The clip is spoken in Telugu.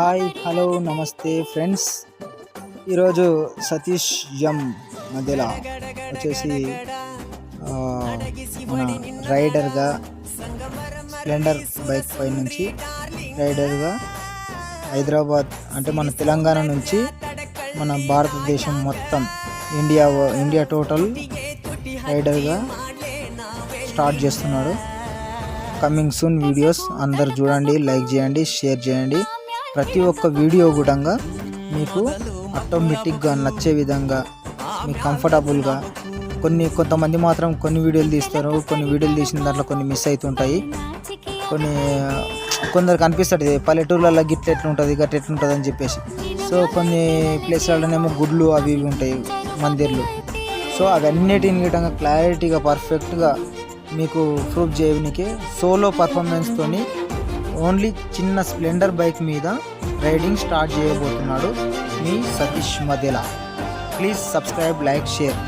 హాయ్ హలో నమస్తే ఫ్రెండ్స్. ఈరోజు సతీష్ ఎం మధ్యలో వచ్చేసి మన రైడర్గా స్ప్లెండర్ బైక్ పై నుంచి రైడర్గా హైదరాబాద్ అంటే మన తెలంగాణ నుంచి మన భారతదేశం మొత్తం ఇండియా ఇండియా టోటల్ రైడర్గా స్టార్ట్ చేస్తున్నాడు. కమింగ్ సూన్ వీడియోస్ అందరు చూడండి లైక్ చేయండి షేర్ చేయండి. ప్రతి ఒక్క వీడియో కూడా మీకు ఆటోమేటిక్గా నచ్చే విధంగా మీకు కంఫర్టబుల్గా కొన్ని కొంతమంది మాత్రం కొన్ని వీడియోలు తీస్తారు కొన్ని వీడియోలు తీసిన దాంట్లో కొన్ని మిస్ అవుతుంటాయి కొన్ని కొందరికి అనిపిస్తుంది పల్లెటూర్లలో గిట్ల ఎట్లుంటుంది గట్ ఎట్లుంటుంది అని చెప్పేసి. సో కొన్ని ప్లేస్లలోనేమో గుడ్లు అవి ఇవి ఉంటాయి మందిర్లు. సో అవన్నిటిని గిటంగా క్లారిటీగా పర్ఫెక్ట్గా మీకు ప్రూఫ్ చేయడానికి సోలో పర్ఫార్మెన్స్తోని ఓన్లీ చిన్న స్ప్లెండర్ బైక్ మీద రైడింగ్ స్టార్ట్ చేయబోతున్నాడు మీ సతీష్ మధ్యలా. Please subscribe like share.